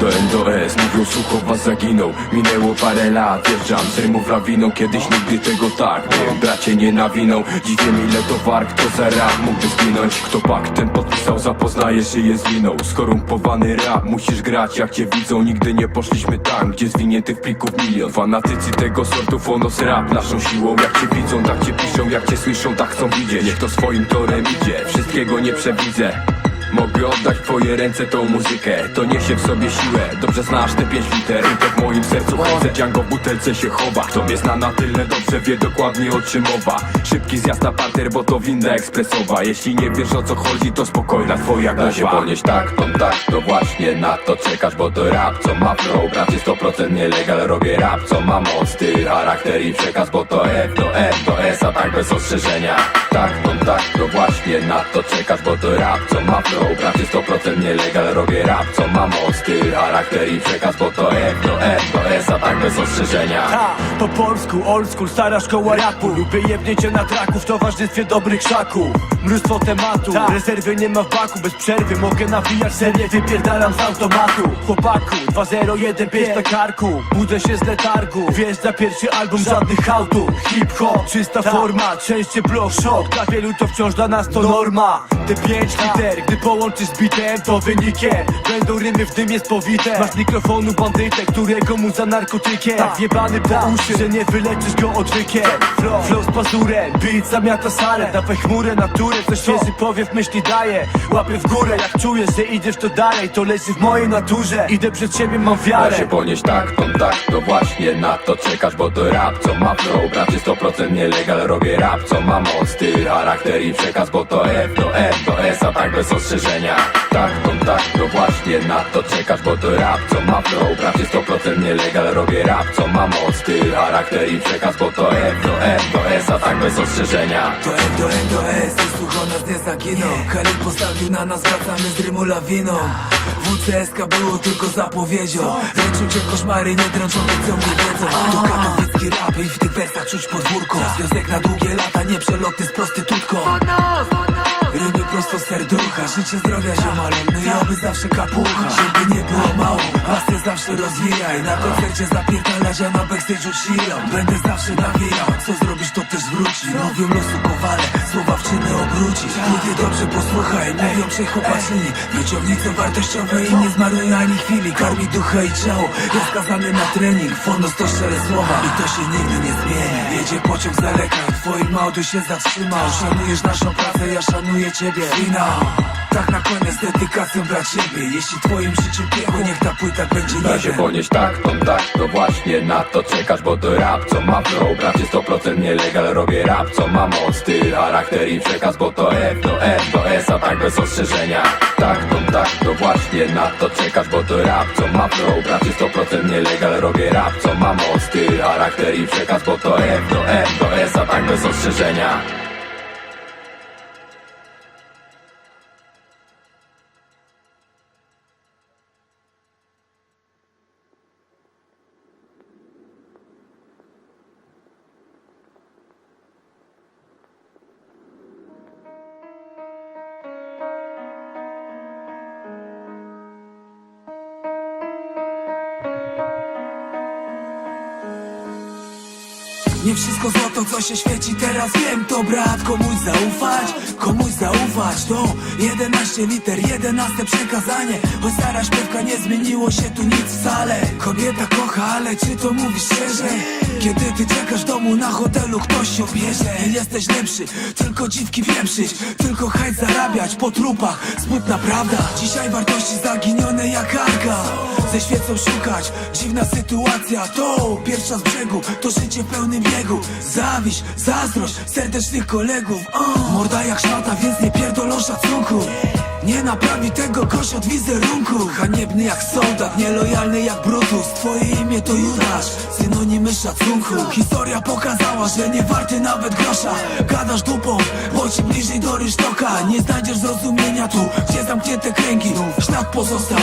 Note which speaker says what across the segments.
Speaker 1: do N do S. Mówią sucho was zaginął. Minęło parę lat. Wjeżdżam z rymów lawiną Kiedyś nigdy tego tak Wiem, bracie nie nawiną Dziwię ile to war Kto za rap mógłby zginąć. Kto pakt ten podpisał Zapoznaje żyje z winą. Skorumpowany rap Musisz grać jak cię widzą. Nigdy nie poszliśmy tam Gdzie zwiniętych plików milion. Fanatycy tego sortu Fonos rap Naszą siłą. Jak cię widzą tak cię piszą. Jak cię słyszą tak chcą widzieć. Niech to swoim torem idzie. Wszystkiego nie przewidzę Mogę oddać w twoje ręce tą muzykę. To niesie w sobie siłę. Dobrze znasz te pięć liter To w moim sercu chodzę. Django w butelce się chowa. Kto mnie zna na tyle dobrze wie dokładnie o czym mowa. Szybki zjazd na parter, bo to winda ekspresowa. Jeśli nie wiesz o co chodzi to spokojna twoja głowa Da się ponieść tak, to tak, to właśnie na to czekasz Bo to rap, co ma flow, bracie 100% nielegal Robię rap, co ma moc, styl, charakter i przekaz Bo to F do F do S, a tak bez ostrzeżenia. Tak, to tak, to właśnie na to czekasz Bo to rap, co ma flow, bracie 100% nielegal Robię rap, co ma moc, charakter i przekaz Bo to F do F do S, tak bez ostrzeżenia.
Speaker 2: Ta, po polsku, old school, stara szkoła rapu. Lubię jebnięcie na traku w towarzystwie dobrych szaków Mnóstwo tematów, rezerwy nie ma w baku. Bez przerwy mogę nawijać serię, wypierdalam z automatu. Chłopaku, 2015 na karku. Budzę się z letargu, wjeżdża pierwszy album Żadnych autów, hip-hop, czysta forma Częściej block shock, dla wielu to wciąż dla nas to norma. Te pięć liter, gdy połączysz z bitem To wynikiem, będą rymy w dymie spowite. Masz mikrofonu bandytę, którego mu za narkotykiem Tak wjebany po uszy, że nie wyleczysz go odwykiem. Flow, flow z pazurem, beat zamiata salę. Dawaj chmurę naturę, co świeży powiew myśli daje. Łapy w górę, jak czujesz, że idziesz to dalej. To leży w mojej naturze, idę przed siebie, mam
Speaker 1: Da
Speaker 2: wiarę.
Speaker 1: się ponieść tak, to tak, to właśnie na to czekasz Bo to rap, co ma flow, bracie 100% nielegal Robię rap, co ma moc, styl, charakter i przekaz Bo to F do F do S, a tak bez ostrzeżenia. Tak, to tak, to właśnie na to czekasz Bo to rap, co ma flow, bracie 100% nielegal Robię rap, co ma moc, styl, charakter i przekaz Bo to F do F do S, a tak bez ostrzeżenia.
Speaker 3: To N do N do S, słucho nas nie zaginął Khalid postawił na nas, wracamy z rymu lawiną. WCSK było tylko zapowiedzią. Dręczą cię koszmary, nie dręczą te, co mnie wiedzą. To katowicki rap i w tych wersach czuć podwórko. Związek na długie lata, nie przeloty z prostytutką Rymy prosto z serducha, życie zdrowia ziomalom No i oby zawsze kapucha, żeby nie było mało Pasy zawsze rozwijaj, na koncercie zapierdalać, a na backstage'u chillą Będę zawsze nawijał, co zrobisz to też wróci. Mówią losu kowale, słowa w czyny obrócić Ludzie dobrze posłuchaj, mówią przechopaczyni Wyciągnij co wartościowe i nie zmarnuj ani chwili. Karmi ducha i ciało, jest skazany na trening. Fonos to szczere słowa i to się nigdy nie zmieni. Jedzie pociąg z daleka, twoim auto się zatrzymał. Szanujesz naszą pracę, ja szanuję ciebie. Finał tak na koniec dedykacją dla ciebie. Jeśli twoim życiem piekło, niech ta płyta będzie
Speaker 1: Da się ponieść tak, to tak, to właśnie na to czekasz Bo to rap, co ma flow, bracie 100% nielegal Robię rap, co ma moc, styl, charakter i przekaz Bo to F do F do S, a tak bez ostrzeżenia. Tak, to tak, to właśnie na to czekasz Bo to rap, co ma flow, bracie 100% nielegal Robię rap, co ma moc, styl, charakter i przekaz Bo to F do F do S, a tak bez ostrzeżenia
Speaker 3: Nie wszystko złoto, co się świeci, teraz wiem. To brat Komuś zaufać, komuś zaufać To. 11 liter, 11 przekazanie. Choć stara śpiewka nie zmieniło się tu nic wcale. Kobieta kocha, ale czy to mówisz szczerze? Kiedy ty czekasz domu na hotelu, ktoś się bierze Nie jesteś lepszy, tylko dziwki wieprzyć Tylko hajs zarabiać po trupach, smutna prawda. Dzisiaj wartości zaginione jak arka Ze świecą szukać, dziwna sytuacja To pierwsza z brzegu, to życie w pełnym biegu. Zawiść, zazdrość, serdecznych kolegów. O, Morda jak szmata, więc nie pierdolą szacunku nie naprawi tego gość od wizerunku. Haniebny jak soldat, nielojalny jak Brutus. Twoje imię to Judasz, synonimy szacunku. Historia pokazała, że nie warty nawet grosza. Gadasz dupą, bo ci bliżej do rynsztoka. Nie znajdziesz zrozumienia tu, gdzie zamknięte kręgi. Ślad pozostał,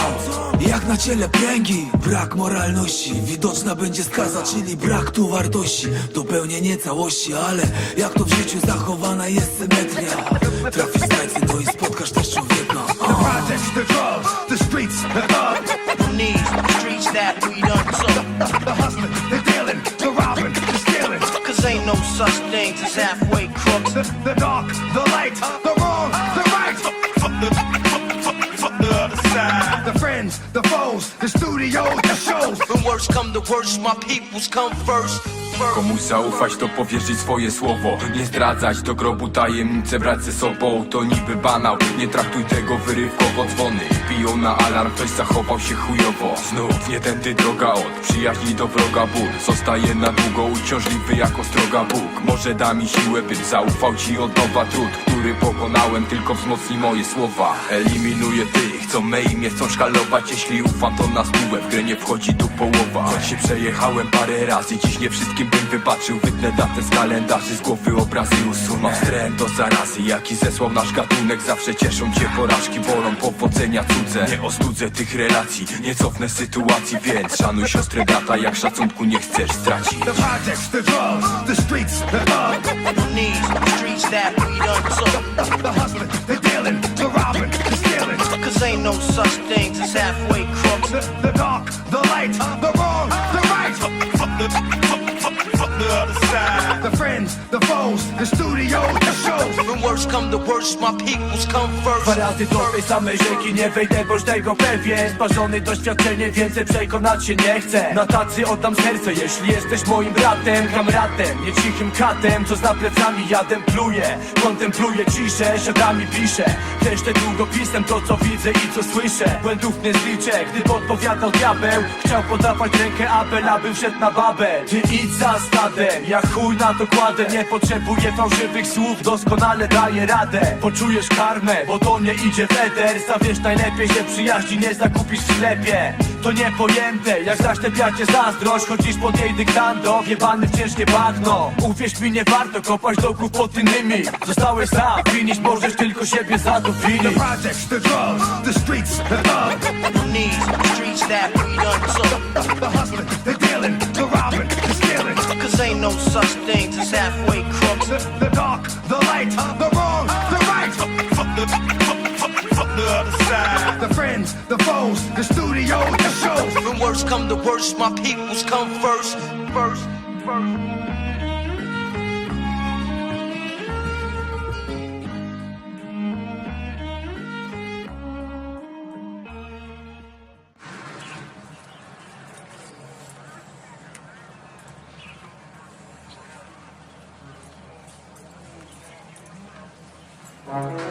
Speaker 3: jak na ciele pręgi. Brak moralności, widoczna będzie skaza Czyli brak tu wartości, dopełnienie całości Ale jak to w życiu zachowana jest symetria. Trafisz znajcy, no i spotkasz też człowieka
Speaker 4: such things as halfway crooks.
Speaker 2: The, the dark, the light, the wrong, the right.
Speaker 5: Fuck the, fuck, fuck, fuck the other side.
Speaker 2: The friends, the foes, the studios, the shows.
Speaker 4: When worst come to worst, my peoples come first.
Speaker 1: Komuś zaufać to powierzyć swoje słowo. Nie zdradzać do grobu tajemnice brać ze sobą To niby banał, nie traktuj tego wyrywkowo Dzwony biją na alarm, ktoś zachował się chujowo. Znów nie tędy droga od przyjaźni do wroga ból Zostaje na długo uciążliwy jak ostroga Bóg Może da mi siłę, bym zaufał ci od nowa. Trud, który pokonałem, tylko wzmocni moje słowa. Eliminuję tych, co me imię chcą szkalować. Jeśli ufam to na spółę, w grę nie wchodzi tu połowa. Choć się przejechałem parę razy, dziś nie wszystkim bym wybaczył. Wytnę datę z kalendarzy, z głowy obrazy usunę. Mam wstręt do zarazy, jaki zesłał nasz gatunek. Zawsze cieszą cię porażki, bolą powodzenia cudze. Nie ostudzę tych relacji, nie cofnę sytuacji Więc szanuj siostrę brata, jak szacunku nie chcesz stracić.
Speaker 2: The projects, the drugs, the streets, the thugs.
Speaker 4: Who needs the streets that we done took?
Speaker 2: The hustling, the dealing, the robbing,
Speaker 4: ain't no such things as halfway crooks.
Speaker 2: The, the dark, the light, the
Speaker 4: worst, my peoples come first.
Speaker 2: Dwa razy do tej samej rzeki nie wejdę, boś tego pewien Sparzony doświadczenie, więcej przekonać się nie chcę. Na tacy oddam serce, jeśli jesteś moim bratem Kamratem, nie cichym katem, co za plecami jadem pluję Kontempluję ciszę, siadami piszę. Treszę długopisem to co widzę i co słyszę. Błędów nie zliczę, gdy podpowiadał diabeł. Chciał podawać rękę apel, aby wszedł na babel Ty idź za stadem, ja chuj na to kładę. Nie potrzebuję fałszywych słów, doskonale daję radę Poczujesz karmę, bo do mnie idzie weder Stawiesz najlepiej się przyjaźni, nie zakupisz w sklepie To niepojęte, jak zaszczepiacie zazdrość. Chodzisz pod jej dyktando, jebany w ciężkie bagno. Uwierz mi, nie warto kopać dołków pod innymi. Zostałeś sam, winić możesz tylko siebie za to winić. The projects, the drugs, the streets, the thugs
Speaker 4: Who needs the streets that we done took?
Speaker 2: The hustling, the dealing, the robbing, the stealing.
Speaker 4: Cause ain't no such things as halfway crooks.
Speaker 2: The, the dark, the light, the wrong,
Speaker 4: worst come to worst, my peoples come first. First, first.
Speaker 1: Znów tak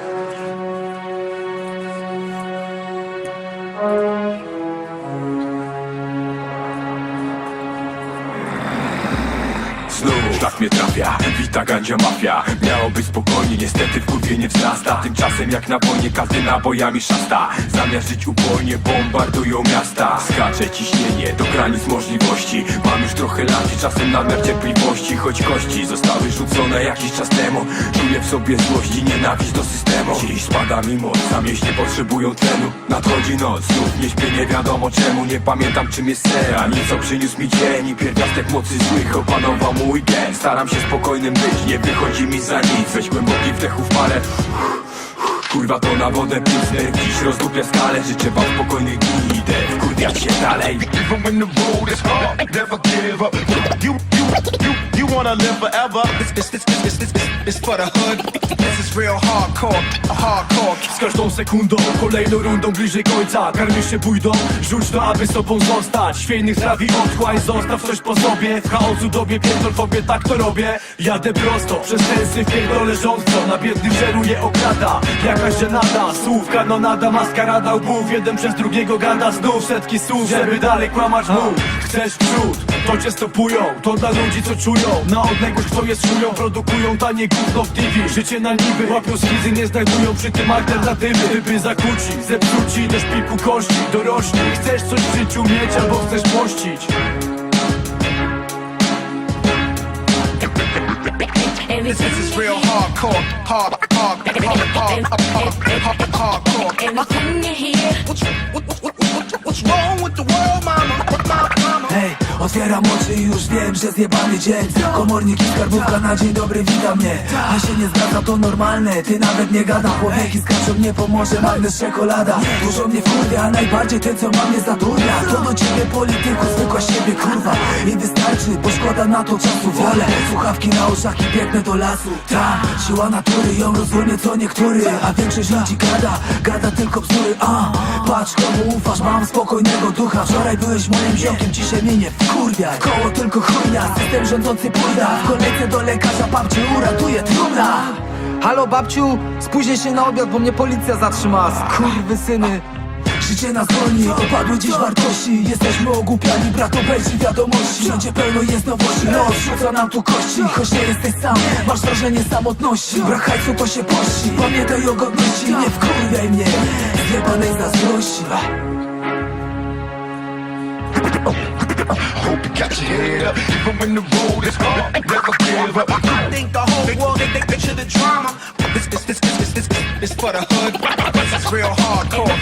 Speaker 1: mnie trafia, wita gandzia mafia. Miało być spokojnie, niestety wkurwienie wzrasta. Tymczasem jak na wojnie każdy nabojami szasta. Zamiast żyć ubojnie bombardują miasta. Skacze ciśnienie do granic możliwości. Mam już trochę lat i czasem nadmiar cierpliwości. Choć kości zostały rzucone jakiś czas temu. Czuję w sobie złość i nienawiść do systemu. Dziś spada mi moc, a mięśnie potrzebują tlenu. Nadchodzi noc, znów nie śpię nie wiadomo czemu. Nie pamiętam czym jest ser, ani co przyniósł mi dzień. I pierwiastek mocy złych opanował mój gen. Staram się spokojnym być, nie wychodzi mi za nic Weź głęboki wdech w parę Kurwa to na wodę pisnę, dziś rozdupia skalę Życzę wam spokojnych dni, idę wkurwiać się dalej
Speaker 5: Even when the road is hard, never give up. You, you, you, you wanna live forever. It's, it's, it's, it's, for the hood. This is real hardcore, hardcore.
Speaker 2: Z każdą sekundą, kolejną rundą bliżej końca. Karmisz się bójdą, rzuć to aby sobą zostać. Świejnych trawi otchłań, zostaw coś po sobie. W chaosu dobie pierdol tak to robię. Jadę prosto, przez tensy pierdolę rządco Na biednym żeruje okrada, jakaś żenada Słów kanonada, maskarada łbów Jeden przez drugiego gada. Znów setki słów Żeby dalej kłamać mów Chcesz przód, to cię stopują. To dla ludzi co czują, na odległość kto jest szują Produkują tanie gówno w TV Życie na niby, łapią schizy, nie znajdują przy tym alternatywy. Typy zakłóci, zepsuci, do szpiku kości. Dorośli, chcesz coś w życiu mieć albo chcesz pościć.
Speaker 5: This is real hardcore, hard, hard, hard, hard, hard, hard, hardcore.
Speaker 6: Everything you hear
Speaker 4: What's, what, what, what, what, what's wrong with the world,
Speaker 3: Otwieram oczy i już wiem, że zjebany dzień. Komornik i skarbówka na dzień dobry wita mnie. A się nie zgadza to normalne, ty nawet nie gada Człowieki skaczą nie pomoże magnes czekolada Dużo mnie wkurwia, a najbardziej ten co ma mnie zadurnia To do ciebie polityku, zwykła siebie kurwa. I wystarczy, bo szkoda na to czasu wolę. Słuchawki na uszach i biegnę do lasu. Ta siła natury ją rozumie co niektóry. A większość ludzi gada, gada tylko bzdury. A, patrz komu ufasz, mam spokojnego ducha. Wczoraj byłeś moim ziomkiem, dzisiaj mnie nie wkurwiaj Koło tylko chujnia, system rządzący pójda W kolejce do lekarza babci uratuje trumna.
Speaker 6: Halo babciu, spóźnię się na obiad, bo mnie policja zatrzymała Skurwy syny.
Speaker 3: Życie nas goni, opadły dziś wartości. Jesteśmy ogłupiani, brak obejrzy wiadomości. Wszędzie pełno jest nowości, los rzuca nam tu kości. Choć nie jesteś sam, masz wrażenie samotności. Brak hajsu to się pości, pamiętaj o godności. Nie wkurwiaj mnie, zjebanej zazdrości
Speaker 5: Hope you got your head up, even when the road is hard. Never give up.
Speaker 4: I think the whole world they think to the drama.
Speaker 5: This, this, this, this, this, this, it's for the hood. This is real hardcore.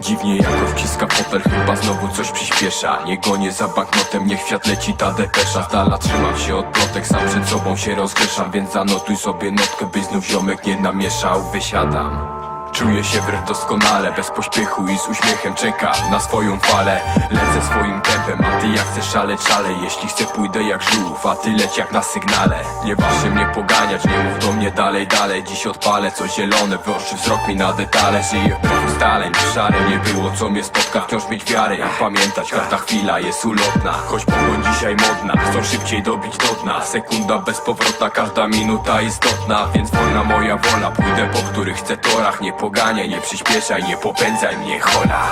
Speaker 1: Dziwnie jako wciska fotel, chyba znowu coś przyspiesza. Nie gonię za banknotem, niech świat leci ta depesza. Dala trzymam się od plotek, sam przed sobą się rozgrzeszam Więc zanotuj sobie notkę, by znów ziomek nie namieszał. Wysiadam Czuję się wręcz doskonale, bez pośpiechu i z uśmiechem czekam na swoją falę. Lecę swoim tempem, a ty jak chcesz szaleć szale Jeśli chcę pójdę jak żółw, a ty leć jak na sygnale. Nie waż się mnie poganiać, nie mów do mnie dalej, dalej. Dziś odpalę co zielone, wyoszy wzrok mi na detale. Żyję wbrew ustaleń, szare. Nie było co mnie spotka Wciąż mieć wiarę, jak pamiętać, każda chwila jest ulotna. Choć pogoń dzisiaj modna, chcą szybciej dobić do dna. Sekunda bezpowrotna, każda minuta istotna. Więc wolna moja wola, pójdę po których chcę torach Nie poganiaj, nie przyspieszaj, nie popędzaj mnie hola.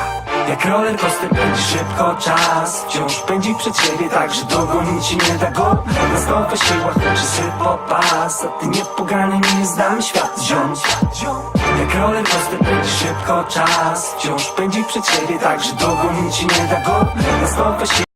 Speaker 7: Jak roller coaster pędzi szybko czas Wciąż pędzi przed siebie tak, że dogonić nie da go. Na zdrowych siłach leży sypo pas A ty nie poganiaj, nie zdam świat ziom Jak roller coaster pędzi szybko czas Wciąż pędzi przed siebie tak, że dogonić nie da go. Na zdrowych siłach